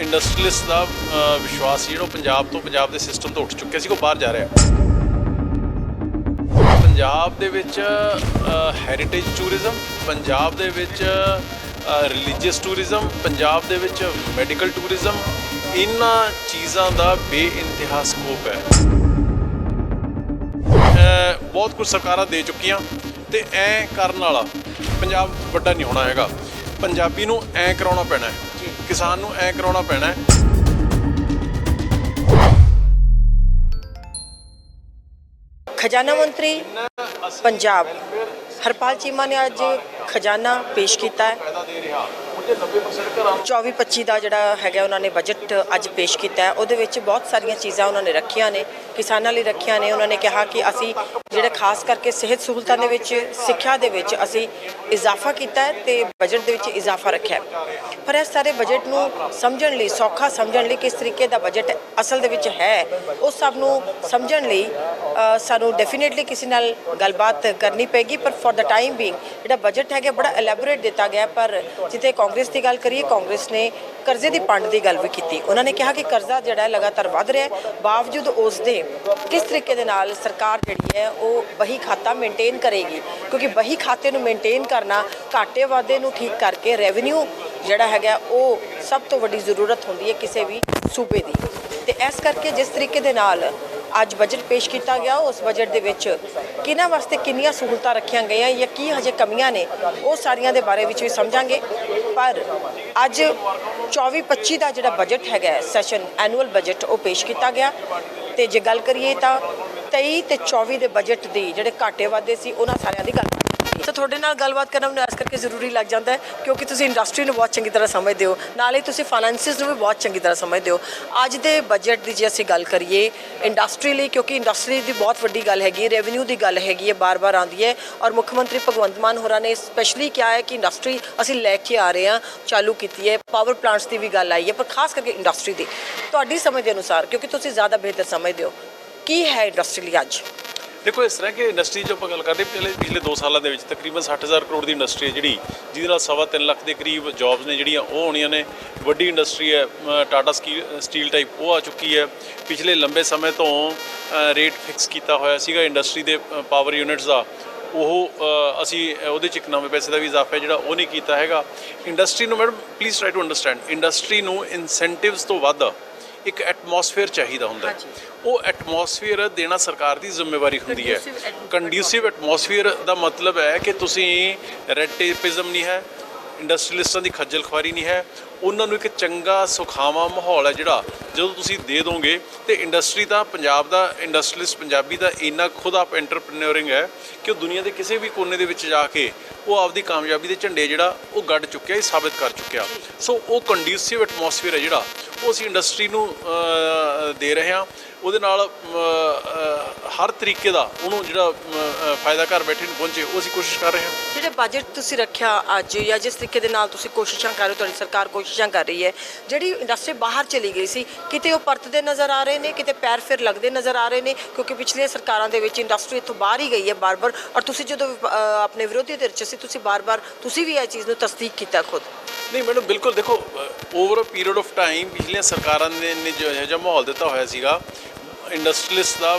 Industrialist ਦਾ ਵਿਸ਼ਵਾਸ ਸੀ, ਜਿਹੜਾ ਉਹ ਪੰਜਾਬ ਤੋਂ ਪੰਜਾਬ ਦੇ ਸਿਸਟਮ ਤੋਂ ਉੱਠ ਚੁੱਕਿਆ ਸੀ ਉਹ ਬਾਹਰ ਜਾ ਰਿਹਾ ਪੰਜਾਬ ਦੇ ਵਿੱਚ ਹੈਰੀਟੇਜ ਟੂਰਿਜ਼ਮ ਪੰਜਾਬ ਦੇ ਵਿੱਚ ਰਿਲੀਜੀਅਸ ਟੂਰਿਜ਼ਮ ਪੰਜਾਬ ਦੇ ਵਿੱਚ ਮੈਡੀਕਲ ਟੂਰਿਜ਼ਮ ਇਹਨਾਂ ਚੀਜ਼ਾਂ ਦਾ ਬੇਇੰਤਹਾ ਸਕੋਪ ਹੈ। ਬਹੁਤ ਕੁਝ ਸਰਕਾਰਾਂ ਦੇ ਚੁੱਕੀਆਂ, ਤੇ ਐ ਕਰਨ ਵਾਲਾ, ਪੰਜਾਬ ਵੱਡਾ ਨਹੀਂ ਹੋਣਾ ਹੈਗਾ। ਪੰਜਾਬੀ ਨੂੰ ਐ ਕਰਾਉਣਾ ਪੈਣਾ ਹੈ। ਕਿਸਾਨ ਨੂੰ ਐ ਕਰਾਉਣਾ ਪੈਣਾ ਹੈ। ਖਜ਼ਾਨਾ ਮੰਤਰੀ ਪੰਜਾਬ, ਹਰਪਾਲ ਚੀਮਾ ਨੇ ਅੱਜ ਖਜ਼ਾਨਾ ਪੇਸ਼ ਕੀਤਾ ਹੈ। ਫਾਇਦਾ ਦੇ ਰਿਹਾ ਹੁਣ ਜੇ 90% ਘਰਾਂ 24-25 ਦਾ ਜਿਹੜਾ ਹੈਗਾ, ਉਹਨਾਂ ਨੇ ਬਜਟ ਅੱਜ ਪੇਸ਼ ਕੀਤਾ ਹੈ। ਉਹਦੇ ਵਿੱਚ ਬਹੁਤ ਸਾਰੀਆਂ ਚੀਜ਼ਾਂ ਉਹਨਾਂ ਨੇ ਰੱਖੀਆਂ ਨੇ। ਕਿਸਾਨਾਂ ਲਈ ਰੱਖੀਆਂ ਨੇ, ਉਹਨਾਂ ਨੇ ਕਿਹਾ ਕਿ ਅਸੀਂ ਜਿਹੜੇ ਖਾਸ ਕਰਕੇ ਸਿਹਤ ਸਹੂਲਤਾਂ ਦੇ ਵਿੱਚ, ਸਿੱਖਿਆ ਦੇ ਵਿੱਚ ਅਸੀਂ ਇਜ਼ਾਫਾ ਕੀਤਾ ਹੈ ਤੇ ਬਜਟ ਦੇ ਵਿੱਚ ਇਜ਼ਾਫਾ ਰੱਖਿਆ ਪਰ ਇਹ ਸਾਰੇ ਬਜਟ ਨੂੰ ਸਮਝਣ ਲਈ, ਸੌਖਾ ਸਮਝਣ ਲਈ ਕਿਸ ਤਰੀਕੇ ਦਾ ਬਜਟ ਅਸਲ ਦੇ ਵਿੱਚ ਹੈ, ਉਹ ਸਭ ਨੂੰ ਸਮਝਣ ਲਈ ਸਾਨੂੰ ਡੈਫੀਨਿਟਲੀ ਕਿਸੇ ਨਾਲ ਗੱਲਬਾਤ ਕਰਨੀ ਪੈਗੀ ਪਰ ਫॉर ਦਾ ਟਾਈਮ ਬੀਇੰਗ ਜਿਹੜਾ ਬਜਟ ਹੈਗਾ, ਬੜਾ ਐਲੈਬੋਰੇਟ ਦਿੱਤਾ ਗਿਆ ਪਰ ਜਿੱਥੇ ਕਾਂਗਰਸ ਦੀ ਗੱਲ ਕਰੀਏ, ਕਾਂਗਰਸ ਨੇ ਕਰਜ਼ੇ ਦੀ ਪੰਡ ਦੀ ਗੱਲ ਵੀ ਕੀਤੀ। ਉਹਨਾਂ ਨੇ ਕਿਹਾ ਕਿ ਕਰਜ਼ਾ ਜਿਹੜਾ ਲਗਾਤਾਰ ਵਧ ਰਿਹਾ ਹੈ। ਬਾਵਜੂਦ ਉਸ ਦੇ ਕਿਸ ਤਰੀਕੇ ਦੇ ਨਾਲ ਸਰਕਾਰ ਜਿਹੜੀ ਹੈ ਉਹ ਬਹੀ ਖਾਤਾ ਮੇਨਟੇਨ ਕਰੇਗੀ? ਕਿਉਂਕਿ ਬਹੀ ਖਾਤੇ ਨੂੰ ਮੇਨਟੇਨ ਕਰਨਾ ਘਾਟੇ ਵਾਧੇ ਨੂੰ ਠੀਕ ਕਰਕੇ ਰੈਵਨਿਊ ਜਿਹੜਾ ਹੈਗਾ ਉਹ ਸਭ ਤੋਂ ਵੱਡੀ ਜ਼ਰੂਰਤ ਹੁੰਦੀ ਹੈ ਕਿਸੇ ਵੀ ਸੂਬੇ ਦੀ। ਤੇ ਇਸ ਕਰਕੇ ਜਿਸ ਤਰੀਕੇ ਦੇ ਨਾਲ ਅੱਜ ਬਜਟ ਪੇਸ਼ ਕੀਤਾ ਗਿਆ, ਉਸ ਬਜਟ ਦੇ ਵਿੱਚ ਕਿਹਨਾਂ ਵਾਸਤੇ ਕਿੰਨੀਆਂ ਸਹੂਲਤਾਂ ਰੱਖੀਆਂ ਗਈਆਂ ਜਾਂ ਕੀ ਹਜੇ ਕਮੀਆਂ ਨੇ, ਉਹ ਸਾਰੀਆਂ ਦੇ ਬਾਰੇ ਵਿੱਚ ਵੀ ਸਮਝਾਂਗੇ। ਪਰ ਅੱਜ 24-25 ਦਾ ਜਿਹੜਾ ਬਜਟ ਹੈਗਾ ਸੈਸ਼ਨ ਐਨੂਅਲ ਬਜਟ ਉਹ ਪੇਸ਼ ਕੀਤਾ ਗਿਆ। ਤੇ ਜੇ ਗੱਲ ਕਰੀਏ ਤਾਂ 23 ਤੇ 24 ਦੇ ਬਜਟ ਦੀ ਜਿਹੜੇ ਘਾਟੇ ਵਾਧੇ ਸੀ, ਉਹਨਾਂ ਸਾਰਿਆਂ ਦੀ ਗੱਲ ਤਾਂ ਤੁਹਾਡੇ ਨਾਲ ਗੱਲਬਾਤ ਕਰਨਾ ਮੈਨੂੰ ਇਸ ਕਰਕੇ ਜ਼ਰੂਰੀ ਲੱਗ ਜਾਂਦਾ ਹੈ, ਕਿਉਂਕਿ ਤੁਸੀਂ ਇੰਡਸਟਰੀ ਨੂੰ ਬਹੁਤ ਚੰਗੀ ਤਰ੍ਹਾਂ ਸਮਝਦੇ ਹੋ। ਨਾਲੇ ਤੁਸੀਂ ਫਾਈਨੈਂਸਿਸ ਨੂੰ ਵੀ ਬਹੁਤ ਚੰਗੀ ਤਰ੍ਹਾਂ ਸਮਝਦੇ ਹੋ। ਅੱਜ ਦੇ ਬਜਟ ਦੀ ਜੇ ਅਸੀਂ ਗੱਲ ਕਰੀਏ ਇੰਡਸਟਰੀ ਲਈ, ਕਿਉਂਕਿ ਇੰਡਸਟਰੀ ਦੀ ਬਹੁਤ ਵੱਡੀ ਗੱਲ ਹੈਗੀ ਰੈਵਨਿਊ ਦੀ ਗੱਲ ਹੈਗੀ ਹੈ, ਬਾਰ-ਬਾਰ ਆਉਂਦੀ ਹੈ। ਔਰ ਮੁੱਖ ਮੰਤਰੀ ਭਗਵੰਤ ਮਾਨ ਹੋਰਾਂ ਨੇ ਸਪੈਸ਼ਲੀ ਕਿਹਾ ਹੈ ਕਿ ਇੰਡਸਟਰੀ ਅਸੀਂ ਲੈ ਕੇ ਆ ਰਹੇ ਹਾਂ, ਚਾਲੂ ਕੀਤੀ ਹੈ। ਪਾਵਰ ਪਲਾਂਟਸ ਦੀ ਵੀ ਗੱਲ ਆਈ ਹੈ, ਪਰ ਖਾਸ ਕਰਕੇ ਇੰਡਸਟਰੀ ਦੀ। ਤੁਹਾਡੀ ਸਮਝ ਦੇ ਅਨੁਸਾਰ, ਕਿਉਂਕਿ ਤੁਸੀਂ ਜ਼ਿਆਦਾ ਬਿਹਤਰ ਸਮਝਦੇ ਹੋ, ਕੀ ਹੈ ਇੰਡਸਟਰੀ ਲਈ ਅੱਜ? ਦੇਖੋ, ਇਸ ਤਰ੍ਹਾਂ ਕਿ ਇੰਡਸਟਰੀ ਜੋ ਆਪਾਂ ਗੱਲ ਕਰਦੇ ਪਿਛਲੇ ਪਿਛਲੇ 2 ਸਾਲਾਂ ਦੇ ਵਿੱਚ ਤਕਰੀਬਨ 60000 ਕਰੋੜ ਦੀ ਇੰਡਸਟਰੀ ਹੈ ਜਿਹੜੀ, ਜਿਹਦੇ ਨਾਲ ਸਵਾ ਤਿੰਨ ਲੱਖ ਦੇ ਕਰੀਬ ਜੌਬਸ ਨੇ ਜਿਹੜੀਆਂ, ਉਹ ਹੋਣੀਆਂ ਨੇ। ਵੱਡੀ ਇੰਡਸਟਰੀ ਹੈ ਟਾਟਾ ਸਕੀ- ਸਟੀਲ ਟਾਈਪ ਉਹ ਆ ਚੁੱਕੀ ਹੈ। ਪਿਛਲੇ ਲੰਬੇ ਸਮੇਂ ਤੋਂ ਰੇਟ ਫਿਕਸ ਕੀਤਾ ਹੋਇਆ ਸੀਗਾ ਇੰਡਸਟਰੀ ਦੇ ਪਾਵਰ ਯੂਨਿਟਸ ਦਾ। ਉਹ ਅਸੀਂ ਉਹਦੇ ਚ ਇੱਕ ਨਵੇਂ ਪੈਸੇ ਦਾ ਵੀ ਇਜ਼ਾਫਾ ਜਿਹੜਾ ਉਹ ਨਹੀਂ ਕੀਤਾ ਹੈਗਾ। ਇੰਡਸਟਰੀ ਨੂੰ madam please try to understand industry ਨੂੰ ਇਨਸੈਂਟਿਵਸ ਤੋਂ ਵੱਧ ਇੱਕ ਐਟਮੋਸਫੇਅਰ ਚਾਹੀਦਾ ਹੁੰਦਾ ਹੈ। ਉਹ ਐਟਮੋਸਫੇਅਰ ਦੇਣਾ ਸਰਕਾਰ ਦੀ ਜ਼ਿੰਮੇਵਾਰੀ ਹੁੰਦੀ ਹੈ। ਕੰਡਿਊਸਿਵ ਐਟਮੋਸਫੇਅਰ ਦਾ ਮਤਲਬ ਹੈ ਕਿ ਤੁਸੀਂ ਰੈਡ ਟੇਪਿਜ਼ਮ ਨਹੀਂ ਹੈ ਇੰਡਸਟਰੀਲਿਸਟਾਂ ਦੀ ਖੱਜਲ ਖੁਆਰੀ ਨਹੀਂ ਹੈ। ਉਹਨਾਂ ਨੂੰ ਇੱਕ ਚੰਗਾ, ਸੁਖਾਵਾਂ ਮਾਹੌਲ ਹੈ ਜਿਹੜਾ ਜਦੋਂ ਤੁਸੀਂ ਦੇ ਦੋਗੇ ਤੇ ਇੰਡਸਟਰੀ ਦਾ ਪੰਜਾਬ ਦਾ ਇੰਡਸਟਰੀਲਿਸਟ ਪੰਜਾਬੀ ਦਾ ਇੰਨਾ ਖੁਦ ਆਪ ਐਂਟਰਪ੍ਰੀਨਿਓਰਿੰਗ ਹੈ ਕਿ ਉਹ ਦੁਨੀਆ ਦੇ ਕਿਸੇ ਵੀ ਕੋਨੇ ਦੇ ਵਿੱਚ ਜਾ ਕੇ ਉਹ ਆਪਦੀ ਕਾਮਯਾਬੀ ਦੇ ਝੰਡੇ ਜਿਹੜਾ ਉਹ ਗੱਡ ਚੁੱਕਿਆ, ਇਹ ਸਾਬਿਤ ਕਰ ਚੁੱਕਿਆ। ਸੋ ਉਹ ਕੰਡਿਊਸਿਵ ਐਟਮੋਸਫੇਅਰ ਹੈ ਜਿਹੜਾ। ਉਹ ਅਸੀਂ ਇੰਡਸਟਰੀ ਨੂੰ ਦੇ ਰਹੇ ਹਾਂ। ਉਹਦੇ ਨਾਲ ਹਰ ਤਰੀਕੇ ਦਾ ਉਹਨੂੰ ਜਿਹੜਾ ਫਾਇਦਾ ਘਰ ਬੈਠੇ ਨੂੰ ਪਹੁੰਚੇ, ਉਹ ਅਸੀਂ ਕੋਸ਼ਿਸ਼ ਕਰ ਰਹੇ ਹਾਂ। ਜਿਹੜਾ ਬਜਟ ਤੁਸੀਂ ਰੱਖਿਆ ਅੱਜ ਜਾਂ ਜਿਸ ਤਰੀਕੇ ਦੇ ਨਾਲ ਤੁਸੀਂ ਕੋਸ਼ਿਸ਼ਾਂ ਕਰ ਰਹੇ ਹੋ, ਤੁਹਾਡੀ ਸਰਕਾਰ ਕੋਸ਼ਿਸ਼ਾਂ ਕਰ ਰਹੀ ਹੈ, ਜਿਹੜੀ ਇੰਡਸਟਰੀ ਬਾਹਰ ਚਲੀ ਗਈ ਸੀ, ਕਿਤੇ ਉਹ ਪਰਤਦੇ ਨਜ਼ਰ ਆ ਰਹੇ ਨੇ, ਕਿਤੇ ਪੈਰ ਫਿਰ ਲੱਗਦੇ ਨਜ਼ਰ ਆ ਰਹੇ ਨੇ, ਕਿਉਂਕਿ ਪਿਛਲੀਆਂ ਸਰਕਾਰਾਂ ਦੇ ਵਿੱਚ ਇੰਡਸਟਰੀ ਇੱਥੋਂ ਬਾਹਰ ਹੀ ਗਈ ਹੈ ਬਾਰ-ਬਾਰ, ਔਰ ਤੁਸੀਂ ਜਦੋਂ ਆਪਣੇ ਵਿਰੋਧੀ ਧਿਰ 'ਚ ਸੀ, ਤੁਸੀਂ ਬਾਰ-ਬਾਰ, ਤੁਸੀਂ ਵੀ ਇਹ ਚੀਜ਼ ਨੂੰ ਤਸਦੀਕ ਕੀਤਾ ਖੁਦ। ਨਹੀਂ ਮੈਡਮ ਬਿਲਕੁਲ ਦੇਖੋ over a period of time ਪਿਛਲੀਆਂ ਸਰਕਾਰਾਂ ਨੇ ਨੇ ਜੋ ਇਹੋ ਜਿਹਾ ਮਾਹੌਲ ਦਿੱਤਾ ਹੋਇਆ ਸੀਗਾ ਇੰਡਸਟਰੀਲਿਸਟ ਦਾ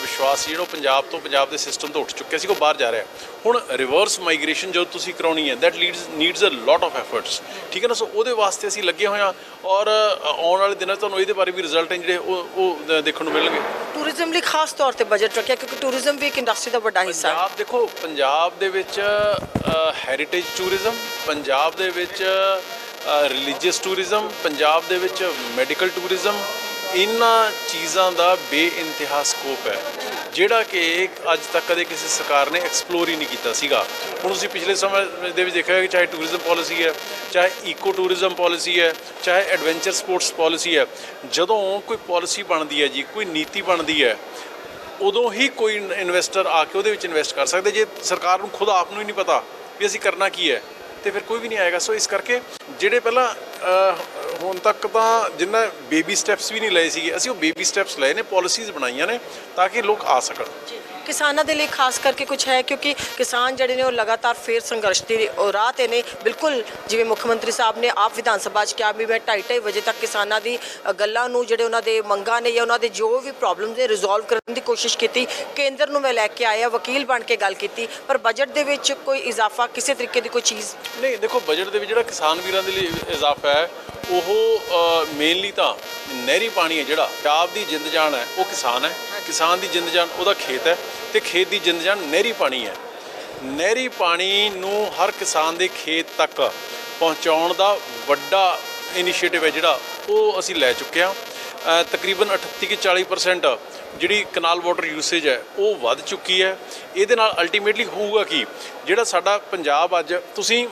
ਵਿਸ਼ਵਾਸ ਜਿਹੜਾ ਪੰਜਾਬ ਤੋਂ ਪੰਜਾਬ ਦੇ ਸਿਸਟਮ ਤੋਂ ਉੱਠ ਚੁੱਕਿਆ ਸੀ ਉਹ ਬਾਹਰ ਜਾ ਰਿਹਾ ਹੁਣ ਰਿਵਰਸ ਮਾਈਗ੍ਰੇਸ਼ਨ ਜਦੋਂ ਤੁਸੀਂ ਕਰਾਉਣੀ ਹੈ that leads needs a lot of efforts ਠੀਕ ਹੈ ਨਾ? ਸੋ ਉਹਦੇ ਵਾਸਤੇ ਅਸੀਂ ਲੱਗੇ ਹੋਏ ਹਾਂ ਔਰ ਆਉਣ ਵਾਲੇ ਦਿਨਾਂ 'ਚ ਤੁਹਾਨੂੰ ਇਹਦੇ ਬਾਰੇ ਵੀ ਰਿਜ਼ਲਟ ਹੈ ਜਿਹੜੇ ਉਹ ਉਹ ਦੇਖਣ ਨੂੰ ਮਿਲਣਗੇ। ਟੂਰਿਜ਼ਮ ਲਈ ਖਾਸ ਤੌਰ ਤੇ ਬਜਟ ਰੱਖਿਆ ਕਿਉਂਕਿ ਟੂਰਿਜ਼ਮ ਵੀ ਇੱਕ ਇੰਡਸਟਰੀ ਦਾ ਵੱਡਾ ਹਿੱਸਾ ਹੈ। ਪੰਜਾਬ ਦੇਖੋ ਪੰਜਾਬ ਦੇ ਵਿੱਚ ਹੈਰੀਟੇਜ ਟੂਰਿਜ਼ਮ ਪੰਜਾਬ ਦੇ ਵਿੱਚ ਰਿਲੀਜੀਅਸ ਟੂਰਿਜ਼ਮ ਪੰਜਾਬ ਦੇ ਵਿੱਚ ਮੈਡੀਕਲ ਟੂਰਿਜ਼ਮ ਇਹਨਾਂ ਚੀਜ਼ਾਂ ਦਾ ਬੇਇੰਤਹਾ ਸਕੋਪ ਹੈ, ਜਿਹੜਾ ਕਿ ਅੱਜ ਤੱਕ ਕਦੇ ਕਿਸੇ ਸਰਕਾਰ ਨੇ ਐਕਸਪਲੋਰ ਹੀ ਨਹੀਂ ਕੀਤਾ ਸੀਗਾ। ਹੁਣ ਤੁਸੀਂ ਪਿਛਲੇ ਸਮੇਂ ਦੇ ਵਿੱਚ ਦੇਖਿਆ ਕਿ ਚਾਹੇ ਟੂਰਿਜ਼ਮ ਪਾਲਿਸੀ ਹੈ, ਚਾਹੇ ਈਕੋ ਟੂਰਿਜ਼ਮ ਪਾਲਿਸੀ ਹੈ, ਚਾਹੇ ਐਡਵੈਂਚਰ ਸਪੋਰਟਸ ਪਾਲਿਸੀ ਹੈ, ਜਦੋਂ ਕੋਈ ਪਾਲਿਸੀ ਬਣਦੀ ਹੈ ਜੀ, ਕੋਈ ਨੀਤੀ ਬਣਦੀ ਹੈ, ਉਦੋਂ ਹੀ ਕੋਈ ਇਨਵੈਸਟਰ ਆ ਕੇ ਉਹਦੇ ਵਿੱਚ ਇਨਵੈਸਟ ਕਰ ਸਕਦੇ, ਜੇ ਸਰਕਾਰ ਨੂੰ ਖੁਦ ਆਪ ਨੂੰ ਹੀ ਨਹੀਂ ਪਤਾ ਵੀ ਅਸੀਂ ਕਰਨਾ ਕੀ ਹੈ, ਤੇ ਫਿਰ ਕੋਈ ਵੀ ਨਹੀਂ ਆਏਗਾ। ਸੋ ਇਸ ਕਰਕੇ ਜਿਹੜੇ ਪਹਿਲਾਂ ਹੁਣ ਤੱਕ ਤਾਂ ਜਿੰਨਾ ਬੇਬੀ ਸਟੈਪਸ ਵੀ ਨਹੀਂ ਲਏ ਸੀਗੇ, ਅਸੀਂ ਉਹ ਬੇਬੀ ਸਟੈਪਸ ਲਏ ਨੇ ਪਾਲਿਸੀਜ਼ ਬਣਾਈਆਂ ਨੇ ਤਾਂ ਕਿ ਲੋਕ ਆ ਸਕਣ। ਕਿਸਾਨਾਂ ਦੇ ਲਈ ਖਾਸ ਕਰਕੇ ਕੁਝ ਹੈ, ਕਿਉਂਕਿ ਕਿਸਾਨ ਜਿਹੜੇ ਨੇ ਉਹ ਲਗਾਤਾਰ ਫੇਰ ਸੰਘਰਸ਼ ਦੀ ਉਹ ਰਾਹ ਤੇ ਨੇ। ਬਿਲਕੁਲ ਜਿਵੇਂ ਮੁੱਖ ਮੰਤਰੀ ਸਾਹਿਬ ਨੇ ਆਪ ਵਿਧਾਨ ਸਭਾ 'ਚ ਕਿਹਾ ਵੀ ਮੈਂ 2:30 ਵਜੇ ਤੱਕ ਕਿਸਾਨਾਂ ਦੀ ਗੱਲਾਂ ਨੂੰ ਜਿਹੜੇ ਉਹਨਾਂ ਦੇ ਮੰਗਾਂ ਨੇ ਜਾਂ ਉਹਨਾਂ ਦੇ ਜੋ ਵੀ ਪ੍ਰੋਬਲਮਸ ਨੇ ਰਿਜ਼ੋਲਵ ਕਰਨ ਦੀ ਕੋਸ਼ਿਸ਼ ਕੀਤੀ। ਕੇਂਦਰ ਨੂੰ ਮੈਂ ਲੈ ਕੇ ਆਇਆ, ਵਕੀਲ ਬਣ ਕੇ ਗੱਲ ਕੀਤੀ, ਪਰ ਬਜਟ ਦੇ ਵਿੱਚ ਕੋਈ ਇਜ਼ਾਫਾ ਕਿਸੇ ਤਰੀਕੇ ਦੀ ਕੋਈ ਚੀਜ਼ ਨਹੀਂ, ਦੇਖੋ ਬਜਟ ਦੇ ਵਿੱਚ ਜਿਹੜਾ ਕਿਸਾਨ ਵੀਰਾਂ ਦੇ ਲਈ ਇਜ਼ਾਫਾ ਹੈ, ਉਹ ਮੇਨਲੀ ਤਾਂ ਨਹਿਰੀ ਪਾਣੀ ਹੈ ਜਿਹੜਾ। ਪੰਜਾਬ ਦੀ ਜਿੰਦ ਜਾਨ ਹੈ, ਉਹ ਕਿਸਾਨ ਹੈ। ਕਿਸਾਨ ਦੀ ਜਿੰਦ ਜਾਨ ਉਹਦਾ ਖੇਤ ਹੈ। ਤੇ ਖੇਤ ਦੀ ਜਿੰਦ ਜਾਨ ਨਹਿਰੀ ਪਾਣੀ ਹੈ। ਨਹਿਰੀ ਪਾਣੀ ਨੂੰ ਹਰ ਕਿਸਾਨ ਦੇ ਖੇਤ ਤੱਕ ਪਹੁੰਚਾਉਣ ਦਾ ਵੱਡਾ ਇਨੀਸ਼ੀਏਟਿਵ ਹੈ ਜਿਹੜਾ, ਉਹ ਅਸੀਂ ਲੈ ਚੁੱਕੇ ਹਾਂ। ਤਕਰੀਬਨ 38 ਕਿ 40% ਜਿਹੜੀ ਕਨਾਲ ਵਾਟਰ ਯੂਸੇਜ ਹੈ, ਉਹ ਵੱਧ ਚੁੱਕੀ ਹੈ। ਇਹਦੇ ਨਾਲ ਅਲਟੀਮੇਟਲੀ ਹੋਊਗਾ ਕੀ? ਜਿਹੜਾ ਸਾਡਾ ਪੰਜਾਬ ਅੱਜ, ਤੁਸੀਂ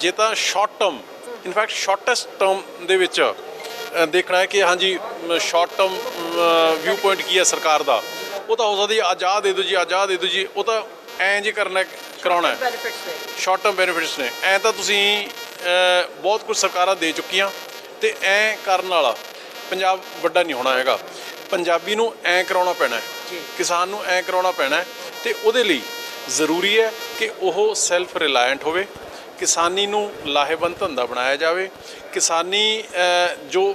ਜੇ ਤਾਂ short term in fact shortest term ਦੇ ਵਿੱਚ ਦੇਖਣਾ ਹੈ ਕਿ ਹਾਂਜੀ ਸ਼ਾਰਟ ਟਰਮ ਵਿਊ ਪੁਆਇੰਟ ਕੀ ਹੈ ਸਰਕਾਰ ਦਾ। ਉਹ ਤਾਂ ਹੋ ਸਕਦੀ ਅੱਜ ਆਹ ਦੇ ਦਿਓ ਜੀ ਅੱਜ ਆਹ ਦੇ ਦਿਓ ਜੀ। ਉਹ ਤਾਂ ਐਂ ਜੇ ਕਰਨਾ ਕਰਾਉਣਾ ਬੈਨੀਫਿਟਸ ਨੇ। ਸ਼ਾਰਟ ਟਰਮ ਬੈਨੀਫਿਟਸ ਨੇ। ਐ ਤਾਂ ਤੁਸੀਂ ਬਹੁਤ ਕੁਝ ਸਰਕਾਰਾਂ ਦੇ ਚੁੱਕੀਆਂ ਤੇ ਐ ਕਰਨ ਵਾਲਾ ਪੰਜਾਬ ਵੱਡਾ ਨਹੀਂ ਹੋਣਾ ਹੈਗਾ। ਪੰਜਾਬੀ ਨੂੰ ਐ ਕਰਾਉਣਾ ਪੈਣਾ ਹੈ। ਕਿਸਾਨ ਨੂੰ ਐ ਕਰਾਉਣਾ ਪੈਣਾ ਹੈ ਤੇ ਉਹਦੇ ਲਈ ਜ਼ਰੂਰੀ ਹੈ ਕਿ ਉਹ ਸੈਲਫ ਰਿਲਾਇੰਟ ਹੋਵੇ। ਕਿਸਾਨੀ ਨੂੰ ਲਾਹੇਵੰਦ ਧੰਦਾ ਬਣਾਇਆ ਜਾਵੇ। ਕਿਸਾਨੀ ਜੋ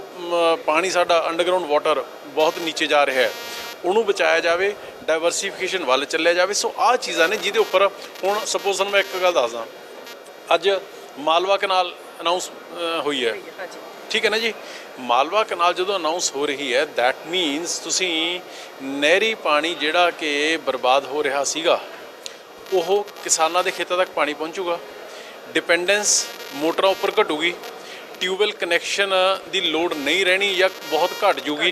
ਪਾਣੀ ਸਾਡਾ ਅੰਡਰਗਰਾਉਂਡ ਵਾਟਰ ਬਹੁਤ ਨੀਚੇ ਜਾ ਰਿਹਾ ਹੈ ਉਹਨੂੰ ਬਚਾਇਆ ਜਾਵੇ ਡਾਈਵਰਸੀਫਿਕੇਸ਼ਨ ਵੱਲ ਚੱਲਿਆ ਜਾਵੇ। ਸੋ ਆਹ ਚੀਜ਼ਾਂ ਨੇ ਜਿਹਦੇ ਉੱਪਰ ਹੁਣ ਸਪੋਜ਼ ਤੁਹਾਨੂੰ ਮੈਂ ਇੱਕ ਗੱਲ ਦੱਸਦਾ। ਅੱਜ ਮਾਲਵਾ ਕਨਾਲ ਅਨਾਉਂਸ ਹੋਈ ਹੈ। ਠੀਕ ਹੈ ਨਾ ਜੀ? ਮਾਲਵਾ ਕਨਾਲ ਜਦੋਂ ਅਨਾਉਂਸ ਹੋ ਰਹੀ ਹੈ ਥੈਟ ਮੀਨਸ ਤੁਸੀਂ ਨਹਿਰੀ ਪਾਣੀ ਜਿਹੜਾ ਕਿ ਬਰਬਾਦ ਹੋ ਰਿਹਾ ਸੀਗਾ ਉਹ ਕਿਸਾਨਾਂ ਦੇ ਖੇਤਾਂ ਤੱਕ ਪਾਣੀ ਪਹੁੰਚੂਗਾ। ਡਿਪੈਂਡੈਂਸ ਮੋਟਰਾਂ ਉੱਪਰ ਘਟੂਗੀ। ਟਿਊਬਵੈਲ ਕਨੈਕਸ਼ਨ ਦੀ ਲੋੜ ਨਹੀਂ ਰਹਿਣੀ ਜਾਂ ਬਹੁਤ ਘਟ ਜੂਗੀ।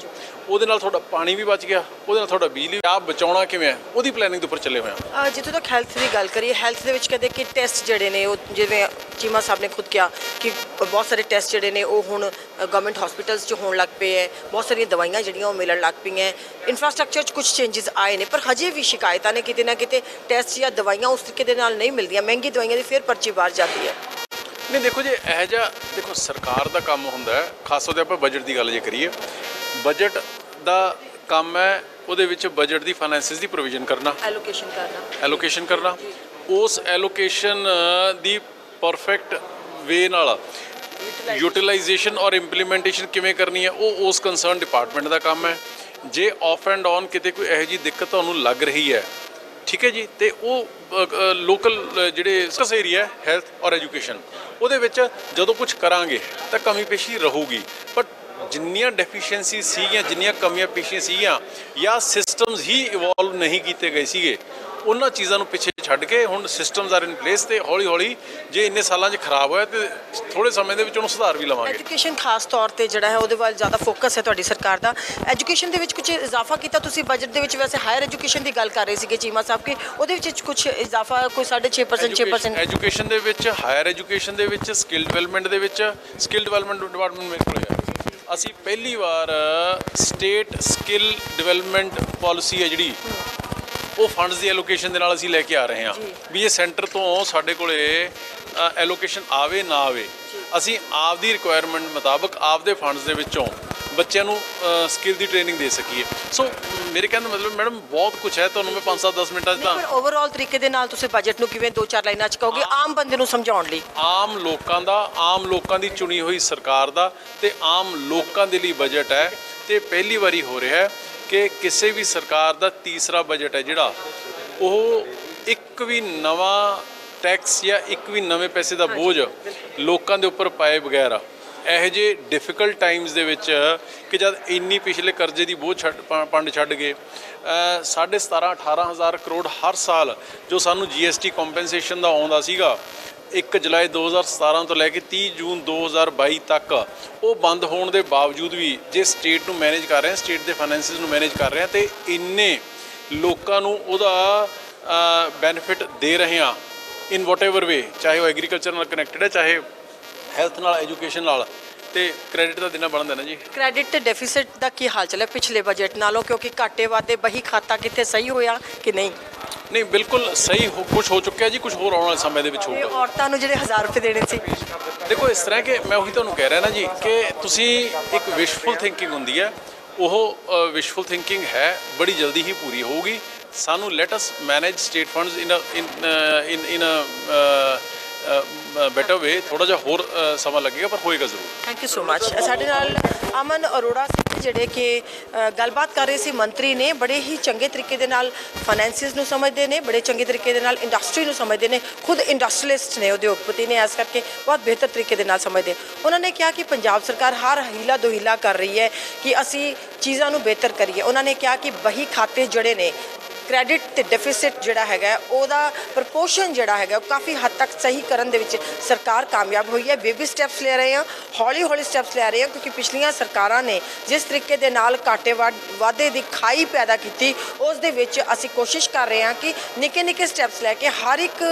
ਉਹਦੇ ਨਾਲ ਤੁਹਾਡਾ ਪਾਣੀ ਵੀ ਬਚ ਗਿਆ ਉਹਦੇ ਨਾਲ ਤੁਹਾਡਾ ਬਿਜਲੀ ਆਪ ਬਚਾਉਣਾ ਕਿਵੇਂ ਹੈ? ਉਹਦੀ ਪਲੈਨਿੰਗ ਦੇ ਉੱਪਰ ਚੱਲੇ ਹੋਏ ਹਾਂ ਅ, ਜਿੱਥੋਂ ਤੱਕ ਹੈਲਥ ਦੀ ਗੱਲ ਕਰੀਏ ਹੈਲਥ ਦੇ ਵਿੱਚ ਕਹਿੰਦੇ ਕਿ ਟੈਸਟ ਜਿਹੜੇ ਨੇ ਉਹ ਜਿਵੇਂ ਚੀਮਾ ਸਾਹਿਬ ਨੇ ਖੁਦ ਕਿਹਾ ਕਿ ਬਹੁਤ ਸਾਰੇ ਟੈਸਟ ਜਿਹੜੇ ਨੇ ਉਹ ਹੁਣ ਗਵਰਨਮੈਂਟ ਹਸਪੀਟਲਸ 'ਚ ਹੋਣ ਲੱਗ ਪਏ ਹੈ। ਬਹੁਤ ਸਾਰੀਆਂ ਦਵਾਈਆਂ ਜਿਹੜੀਆਂ ਉਹ ਮਿਲਣ ਲੱਗ ਪਈਆਂ ਇਨਫਰਾਸਟ੍ਰਕਚਰ 'ਚ ਕੁਝ ਚੇਂਜਸ ਆਏ ਨੇ ਪਰ ਹਜੇ ਵੀ ਸ਼ਿਕਾਇਤਾਂ ਨੇ ਕਿਤੇ ਨਾ ਕਿਤੇ ਟੈਸਟ ਜਾਂ ਦਵਾਈਆਂ ਉਸ ਤਰੀਕੇ ਦੇ ਨਾਲ ਨਹੀਂ ਮਿਲਦੀਆਂ। ਮਹਿੰਗੀ ਦਵਾਈਆਂ ਦੀ ਫਿਰ ਪਰਚੀ ਬਾਹਰ ਜਾਂਦੀ ਹੈ। ਨਹੀਂ ਦੇਖੋ ਜੀ ਇਹ ਜਿਹਾ ਦੇਖੋ ਸਰਕਾਰ ਦਾ ਕੰਮ ਹੁੰਦਾ ਹੈ। ਖਾਸ ਤੌਰ ਤੇ ਆਪਾਂ ਬਜਟ ਦੀ ਗੱਲ ਜੇ ਕਰੀਏ। ਬਜਟ ਦਾ ਕੰਮ ਹੈ ਉਹਦੇ ਵਿੱਚ ਬਜਟ ਦੀ ਫਾਈਨੈਂਸਿਸ ਦੀ ਪ੍ਰੋਵੀਜ਼ਨ ਕਰਨਾ। ਐਲੋਕੇਸ਼ਨ ਕਰਨਾ। ਐਲੋਕੇਸ਼ਨ ਕਰਨਾ। ਉਸ ਐਲੋਕੇਸ਼ਨ ਦੀ ਪਰਫੈਕਟ ਵੇ ਨਾਲ ਯੂਟਿਲਾਈਜੇਸ਼ਨ ਔਰ ਇੰਪਲੀਮੈਂਟੇਸ਼ਨ ਕਿਵੇਂ ਕਰਨੀ ਹੈ ਉਹ ਉਸ ਕੰਸਰਨ ਡਿਪਾਰਟਮੈਂਟ ਦਾ ਕੰਮ ਹੈ। ਜੇ ਆਫ ਐਂਡ ਔਨ ਕਿਤੇ ਕੋਈ ਇਹੋ ਜੀ ਦਿੱਕਤ ਤੁਹਾਨੂੰ ਲੱਗ ਰਹੀ ਹੈ ਠੀਕ ਹੈ ਜੀ? ਤੇ ਉਹ ਲੋਕਲ ਜਿਹੜੇ ਸਸ ਏਰੀਆ ਹੈਲਥ ਔਰ ਐਜੂਕੇਸ਼ਨ ਉਹਦੇ ਵਿੱਚ ਜਦੋਂ ਕੁਝ ਕਰਾਂਗੇ ਤਾਂ ਕਮੀ ਪੇਸ਼ੀ ਰਹੂਗੀ। ਬਟ ਜਿੰਨੀਆਂ ਡੈਫੀਸ਼ੀਐਂਸੀ ਸੀਗੀਆਂ, ਜਿੰਨੀਆਂ ਕਮੀਆਂ ਪੇਸ਼ੀਆਂ ਸੀਗੀਆਂ, ਜਾਂ ਸਿਸਟਮਸ ਹੀ ਇਵੋਲਵ ਨਹੀਂ ਕੀਤੇ ਗਏ ਸੀਗੇ, ਉਹਨਾਂ ਚੀਜ਼ਾਂ ਨੂੰ ਪਿੱਛੇ ਛੱਡ ਕੇ ਹੁਣ ਸਿਸਟਮਸ ਆਰ ਇਨ ਪਲੇਸ ਤੇ ਹੌਲੀ ਹੌਲੀ ਜੇ ਇੰਨੇ ਸਾਲਾਂ 'ਚ ਖਰਾਬ ਹੋਇਆ ਤੇ ਥੋੜੇ ਸਮੇਂ ਦੇ ਵਿੱਚ ਉਹਨੂੰ ਸੁਧਾਰ ਵੀ ਲਵਾਂਗੇ। ਐਜੂਕੇਸ਼ਨ ਖਾਸ ਤੌਰ ਤੇ ਜਿਹੜਾ ਹੈ ਉਹਦੇ ਵੱਲ ਜ਼ਿਆਦਾ ਫੋਕਸ ਹੈ ਤੁਹਾਡੀ ਸਰਕਾਰ ਦਾ। ਐਜੂਕੇਸ਼ਨ ਦੇ ਵਿੱਚ ਕੁਝ ਇਜ਼ਾਫਾ ਕੀਤਾ ਤੁਸੀਂ ਬਜਟ ਦੇ ਵਿੱਚ? ਵੈਸੇ ਹਾਇਰ ਐਜੂਕੇਸ਼ਨ ਦੀ ਗੱਲ ਕਰ ਰਹੇ ਸੀਗੇ ਚੀਮਾ ਸਾਹਿਬ ਕਿ ਉਹਦੇ ਵਿੱਚ ਕੁਝ ਇਜ਼ਾਫਾ ਕੋਈ 6.5% 6% ਐਜੂਕੇਸ਼ਨ ਦੇ ਵਿੱਚ ਹਾਇਰ ਐਜੂਕੇਸ਼ਨ ਦੇ ਵਿੱਚ ਸਕਿੱਲ ਡਿਵੈਲਪਮੈਂਟ ਦੇ ਵਿੱਚ ਸਕਿੱਲ ਡਿਵੈਲਪਮੈਂਟ ਡਿਪਾਰਟਮੈਂਟ ਮੇਰੇ ਕੋਲ ਹੈ। ਅਸੀਂ ਪਹਿਲੀ ਵਾਰ ਸਟੇਟ ਸਕਿੱਲ ਡਿਵੈਲਪਮੈਂਟ ਪਾਲਿਸੀ ਹੈ ਜਿਹੜੀ। ਉਹ ਫੰਡਸ ਦੀ ਐਲੋਕੇਸ਼ਨ ਦੇ ਨਾਲ ਅਸੀਂ ਲੈ ਕੇ ਆ ਰਹੇ ਹਾਂ। ਵੀ ਇਹ ਸੈਂਟਰ ਤੋਂ ਸਾਡੇ ਕੋਲੇ ਐਲੋਕੇਸ਼ਨ ਆਵੇ ਨਾ ਆਵੇ। ਅਸੀਂ ਆਪ ਦੀ ਰਿਕੁਆਇਰਮੈਂਟ ਮੁਤਾਬਕ ਆਪ ਦੇ ਫੰਡਸ ਦੇ ਵਿੱਚੋਂ ਬੱਚਿਆਂ ਨੂੰ ਸਕਿੱਲ ਦੀ ਟ੍ਰੇਨਿੰਗ ਦੇ ਸਕੀਏ। ਸੋ ਮੇਰੇ ਕਹਿਣ ਦਾ ਮਤਲਬ ਮੈਡਮ ਬਹੁਤ ਕੁਝ ਹੈ। ਤੁਹਾਨੂੰ ਮੈਂ 5-7 10 ਮਿੰਟਾਂ 'ਚ ਤਾਂ ਪਰ ਓਵਰਆਲ ਤਰੀਕੇ ਦੇ ਨਾਲ ਤੁਸੀਂ ਬਜਟ ਨੂੰ ਕਿਵੇਂ ਦੋ ਚਾਰ ਲਾਈਨਾਂ 'ਚ ਕਹੋਗੇ ਆਮ ਬੰਦੇ ਨੂੰ ਸਮਝਾਉਣ ਲਈ। ਆਮ ਲੋਕਾਂ ਦਾ ਆਮ ਲੋਕਾਂ ਦੀ ਚੁਣੀ ਹੋਈ ਸਰਕਾਰ ਦਾ ਤੇ ਆਮ ਲੋਕਾਂ ਦੇ ਲਈ ਬਜਟ ਹੈ ਤੇ ਪਹਿਲੀ ਵਾਰੀ ਹੋ ਰਿਹਾ ਹੈ। ਕਿ ਕਿਸੇ ਵੀ ਸਰਕਾਰ ਦਾ ਤੀਸਰਾ ਬਜਟ ਹੈ ਜਿਹੜਾ ਉਹ ਇੱਕ ਵੀ ਨਵਾਂ ਟੈਕਸ ਜਾਂ ਇੱਕ ਵੀ ਨਵੇਂ ਪੈਸੇ ਦਾ ਬੋਝ ਲੋਕਾਂ ਦੇ ਉੱਪਰ ਪਾਏ ਬਗੈਰ ਇਹੋ ਜਿਹੇ ਡਿਫਿਕਲਟ ਟਾਈਮਸ ਦੇ ਵਿੱਚ ਕਿ ਜਦ ਇੰਨੀ ਪਿਛਲੇ ਕਰਜ਼ੇ ਦੀ ਬੋਝ ਛੱਡ ਪੰਡ ਛੱਡ ਗਏ ਅ, ਸਾਢੇ 17 18000 ਕਰੋੜ ਹਰ ਸਾਲ ਜੋ ਸਾਨੂੰ ਜੀਐਸਟੀ ਕੰਪਨਸੇਸ਼ਨ ਦਾ ਆਉਂਦਾ ਸੀਗਾ 1 ਜੁਲਾਈ 2017 ਤੋਂ ਲੈ ਕੇ 30 ਜੂਨ 2022 ਤੱਕ ਉਹ ਬੰਦ ਹੋਣ ਦੇ ਬਾਵਜੂਦ ਵੀ ਜੇ ਸਟੇਟ ਨੂੰ ਮੈਨੇਜ ਕਰ ਰਹੇ ਹਾਂ, ਸਟੇਟ ਦੇ ਫਾਈਨੈਂਸਿਸ ਨੂੰ ਮੈਨੇਜ ਕਰ ਰਹੇ ਹਾਂ ਤੇ ਇੰਨੇ ਲੋਕਾਂ ਨੂੰ ਉਹਦਾ ਬੈਨੀਫਿਟ ਦੇ ਰਹੇ ਹਾਂ ਇਨ ਵਟਐਵਰ ਵੇ ਚਾਹੇ ਉਹ ਐਗਰੀਕਲਚਰ ਨਾਲ ਕਨੈਕਟਡ ਹੈ, ਚਾਹੇ ਹੈਲਥ ਨਾਲ ਐਜੂਕੇਸ਼ਨ ਨਾਲ, ਤੇ ਕ੍ਰੈਡਿਟ ਦਾ ਦੇਣਾ ਬਣਦਾ ਨਾ ਜੀ। ਕ੍ਰੈਡਿਟ ਤੇ ਡੈਫਿਸਿਟ ਦਾ ਕੀ ਹਾਲ ਚੱਲਿਆ ਪਿਛਲੇ ਬਜਟ ਨਾਲੋਂ, ਕਿਉਂਕਿ ਘਾਟੇ ਵਾਧੇ, ਬਹੀ ਖਾਤਾ ਕਿੱਥੇ ਸਹੀ ਹੋਇਆ ਕਿ ਨਹੀਂ? ਨਹੀਂ ਬਿਲਕੁਲ ਸਹੀ ਕੁਝ ਹੋ ਚੁੱਕਿਆ ਜੀ ਕੁਝ ਹੋਰ ਆਉਣ ਵਾਲੇ ਸਮੇਂ ਦੇ ਵਿੱਚ ਹੋਊਗਾ। ਔਰਤਾਂ ਨੂੰ ਜਿਹੜੇ 1000 ਰੁਪਏ ਦੇਣੇ ਸੀ। ਦੇਖੋ ਇਸ ਤਰ੍ਹਾਂ ਕਿ ਮੈਂ ਉਹੀ ਤੁਹਾਨੂੰ ਕਹਿ ਰਿਹਾ ਨਾ ਜੀ ਕਿ ਤੁਸੀਂ ਇੱਕ ਵਿਸ਼ਫੁਲ ਥਿੰਕਿੰਗ ਹੁੰਦੀ ਹੈ। ਉਹ ਵਿਸ਼ਫੁਲ ਥਿੰਕਿੰਗ ਹੈ ਬੜੀ ਜਲਦੀ ਹੀ ਪੂਰੀ ਹੋਊਗੀ। ਸਾਨੂੰ let us manage state funds in in in in better way ਥੋੜਾ ਜਿਹਾ ਹੋਰ ਸਮਾਂ ਲੱਗੇਗਾ, ਪਰ ਹੋਏਗਾ ਜ਼ਰੂਰ। ਥੈਂਕ ਯੂ ਸੋ ਮਚ ਸਾਡੇ ਨਾਲ ਅਮਨ ਅਰੋੜਾ ਸਿੰਘ ਜਿਹੜੇ ਕਿ ਗੱਲਬਾਤ ਕਰ ਰਹੇ ਸੀ ਮੰਤਰੀ ਨੇ, ਬੜੇ ਹੀ ਚੰਗੇ ਤਰੀਕੇ ਦੇ ਨਾਲ ਫਾਈਨੈਂਸਿਸ ਨੂੰ ਸਮਝਦੇ ਨੇ, ਬੜੇ ਚੰਗੇ ਤਰੀਕੇ ਦੇ ਨਾਲ ਇੰਡਸਟਰੀ ਨੂੰ ਸਮਝਦੇ ਨੇ, ਖੁਦ ਇੰਡਸਟਰੀਲਿਸਟ ਨੇ ਉਦਯੋਗਪਤੀ ਨੇ, ਇਸ ਕਰਕੇ ਬਹੁਤ ਬਿਹਤਰ ਤਰੀਕੇ ਦੇ ਨਾਲ ਸਮਝਦੇ। ਉਹਨਾਂ ਨੇ ਕਿਹਾ ਕਿ ਪੰਜਾਬ ਸਰਕਾਰ ਹਰ ਹੀਲਾ ਦੋਹੀਲਾ ਕਰ ਰਹੀ ਹੈ ਕਿ ਅਸੀਂ ਚੀਜ਼ਾਂ ਨੂੰ ਬਿਹਤਰ ਕਰੀਏ। ਉਹਨਾਂ ਨੇ ਕਿਹਾ ਕਿ ਬਹੀ ਖਾਤੇ ਜਿਹੜੇ ਨੇ ਕ੍ਰੈਡਿਟ ਤੇ ਡੈਫਿਸਿਟ ਜਿਹੜਾ ਹੈਗਾ ਉਹਦਾ ਪ੍ਰਪੋਰਸ਼ਨ ਜਿਹੜਾ ਹੈਗਾ, ਉਹ ਕਾਫੀ ਹੱਦ ਤੱਕ ਸਹੀ ਕਰਨ ਦੇ ਵਿੱਚ ਸਰਕਾਰ ਕਾਮਯਾਬ ਹੋਈ ਹੈ। ਬੇਬੀ ਸਟੈਪਸ ਲੈ ਰਹੇ ਹਾਂ, ਹੌਲੀ ਹੌਲੀ ਸਟੈਪਸ ਲੈ ਰਹੇ ਹਾਂ, ਕਿਉਂਕਿ ਪਿਛਲੀਆਂ ਸਰਕਾਰਾਂ ਨੇ ਜਿਸ ਤਰੀਕੇ ਦੇ ਨਾਲ ਘਾਟੇ ਵਾ- ਵਾਧੇ ਦੀ ਖਾਈ ਪੈਦਾ ਕੀਤੀ, ਉਸ ਦੇ ਵਿੱਚ ਅਸੀਂ ਕੋਸ਼ਿਸ਼ ਕਰ ਰਹੇ ਹਾਂ ਕਿ ਨਿੱਕੇ ਨਿੱਕੇ ਸਟੈਪਸ ਲੈ ਕੇ ਹਰ ਇੱਕ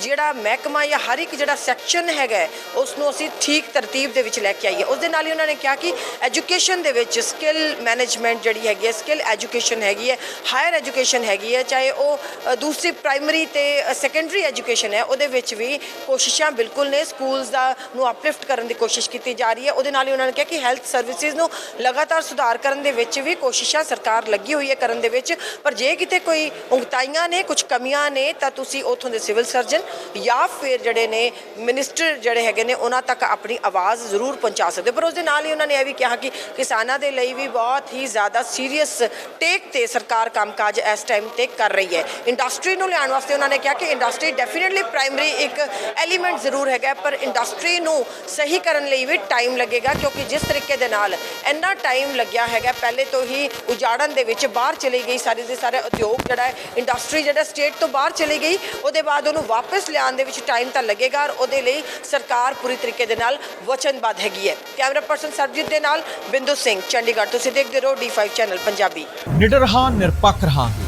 ਜਿਹੜਾ ਮਹਿਕਮਾ ਜਾਂ ਹਰ ਇੱਕ ਜਿਹੜਾ ਸੈਕਸ਼ਨ ਹੈਗਾ ਉਸ ਨੂੰ ਅਸੀਂ ਠੀਕ ਤਰਤੀਬ ਦੇ ਵਿੱਚ ਲੈ ਕੇ ਆਈਏ। ਉਸ ਦੇ ਨਾਲ ਹੀ ਉਹਨਾਂ ਨੇ ਕਿਹਾ ਕਿ ਐਜੂਕੇਸ਼ਨ ਦੇ ਵਿੱਚ ਸਕਿੱਲ ਮੈਨੇਜਮੈਂਟ ਜਿਹੜੀ ਹੈਗੀ ਹੈ ਸਕਿੱਲ ਐਜੂਕੇਸ਼ਨ ਹੈਗੀ ਹੈ ਹਾਇਰ ਐਜੂਕੇਸ਼ਨ ਹੈ ਹੈਗੀ ਹੈ, ਚਾਹੇ ਉਹ ਦੂਸਰੀ ਪ੍ਰਾਇਮਰੀ ਤੇ ਸੈਕੰਡਰੀ ਐਜੂਕੇਸ਼ਨ ਹੈ, ਉਹਦੇ ਵਿੱਚ ਵੀ ਕੋਸ਼ਿਸ਼ਾਂ ਬਿਲਕੁਲ ਨੇ ਸਕੂਲਸ ਦਾ, ਨੂੰ ਅਪਲਿਫਟ ਕਰਨ ਦੀ ਕੋਸ਼ਿਸ਼ ਕੀਤੀ ਜਾ ਰਹੀ ਹੈ ਉਹਦੇ ਨਾਲ ਹੀ ਉਹਨਾਂ ਨੇ ਕਿਹਾ ਕਿ ਹੈਲਥ ਸਰਵਿਸਿਜ਼ ਨੂੰ ਲਗਾਤਾਰ ਸੁਧਾਰ ਕਰਨ ਦੇ ਵਿੱਚ ਵੀ ਕੋਸ਼ਿਸ਼ਾਂ ਸਰਕਾਰ ਲੱਗੀ ਹੋਈ ਹੈ ਕਰਨ ਦੇ ਵਿੱਚ ਪਰ ਜੇ ਕਿਤੇ ਕੋਈ ਉੰਗਤਾਈਆਂ ਨੇ ਕੁਝ ਕਮੀਆਂ ਨੇ, ਤਾਂ ਤੁਸੀਂ ਉਥੋਂ ਦੇ ਸਿਵਲ ਸਰਜਨ ਜਾਂ ਫਿਰ ਜਿਹੜੇ ਨੇ ਮਿਨਿਸਟਰ ਜਿਹੜੇ ਹੈਗੇ ਨੇ, ਉਹਨਾਂ ਤੱਕ ਆਪਣੀ ਆਵਾਜ਼ ਜ਼ਰੂਰ ਪਹੁੰਚਾ ਸਕਦੇ ਹੋ। ਪਰ ਉਸ ਦੇ ਨਾਲ ਹੀ ਉਹਨਾਂ ਨੇ ਇਹ ਵੀ ਕਿਹਾ ਕਿ ਕਿਸਾਨਾਂ ਦੇ ਲਈ ਵੀ ਬਹੁਤ ਹੀ ਜ਼ਿਆਦਾ ਸੀਰੀਅਸ ਟੇਕ ਤੇ ਸਰਕਾਰ ਕੰਮਕਾਜ ਇਸ ਟਾਈਮ ਤੇ ਕਰ ਰਹੀ ਹੈ ਇੰਡਸਟਰੀ ਨੂੰ ਲਿਆਉਣ ਵਾਸਤੇ ਉਹਨਾਂ ਨੇ ਕਿਹਾ ਕਿ ਇੰਡਸਟਰੀ ਡੈਫੀਨਿਟਲੀ ਪ੍ਰਾਇਮਰੀ ਇੱਕ ਐਲੀਮੈਂਟ ਜ਼ਰੂਰ ਹੈਗਾ ਪਰ ਇੰਡਸਟਰੀ ਨੂੰ ਸਹੀ ਕਰਨ ਲਈ ਵੀ ਟਾਈਮ ਲੱਗੇਗਾ ਕਿਉਂਕਿ ਜਿਸ ਤਰੀਕੇ ਦੇ ਨਾਲ ਇੰਨਾ ਟਾਈਮ ਲੱਗਿਆ ਹੈਗਾ ਪਹਿਲੇ ਤੋਂ ਹੀ ਉਜਾੜਨ ਦੇ ਵਿੱਚ ਬਾਹਰ ਚਲੀ ਗਈ ਸਾਰੀ ਦੇ ਸਾਰੇ ਉਦਯੋਗ ਜਿਹੜਾ ਹੈ ਇੰਡਸਟਰੀ ਜਿਹੜਾ ਸਟੇਟ ਤੋਂ ਬਾਹਰ ਚਲੀ ਗਈ ਉਹਦੇ ਬਾਅਦ ਉਹਨੂੰ ਵਾਪਸ ਲਿਆਉਣ ਦੇ ਵਿੱਚ ਟਾਈਮ ਤਾਂ ਲੱਗੇਗਾ ਔਰ ਉਹਦੇ ਲਈ ਸਰਕਾਰ ਪੂਰੀ ਤਰੀਕੇ ਦੇ ਨਾਲ ਵਚਨਬੱਧ ਹੈਗੀ ਹੈ ਕੈਮਰਾ ਪਰਸਨ ਸਰਬਜੀਤ ਦੇ ਨਾਲ ਬਿੰਦੂ ਸਿੰਘ ਚੰਡੀਗੜ੍ਹ ਤੁਸੀਂ ਦੇਖਦੇ ਰਹੋ D5 ਚੈਨਲ ਪੰਜਾਬੀ ਨਿਡਰ ਹਾਂ ਨਿਰਪੱਖ ਰਹਾਂਗੇ